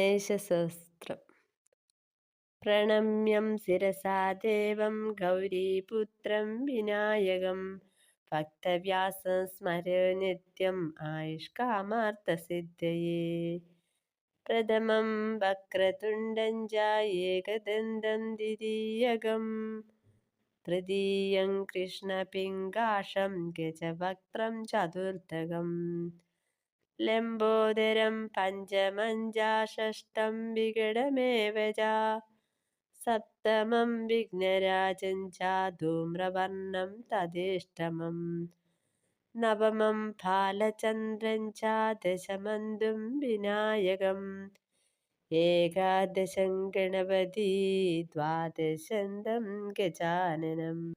ഗണേശസഹസ്രം. പ്രണമ്യം ശിരസാ ദേവം ഗൗരീപുത്രം വിനായകം. ഭക്തവ്യാസം സ്മര നിത്യം ആയുഷ്കാമാർത്ഥസിദ്ധയേ. പ്രഥമം വക്രതുണ്ടം ച ഏകദന്തം ദ്വിതീയകം. തൃതീയം കൃഷ്ണപിംഗാഷം ഗജവക്ത്രം ചതുർത്ഥകം. ലംബോദരം പഞ്ചമഞ്ചാഷ്ടം വികടമേവ സപ്തമം വിഘ്നരാജം ചാധൂമ്രവർണം തദേഷ്ടമം നവമം ഫാലചന്ദ്രൻ ചാദശമന്തും വിനായകം. ഏകാദശം ഗണപതി ദ്വാദശന്തം ഗജാനനം.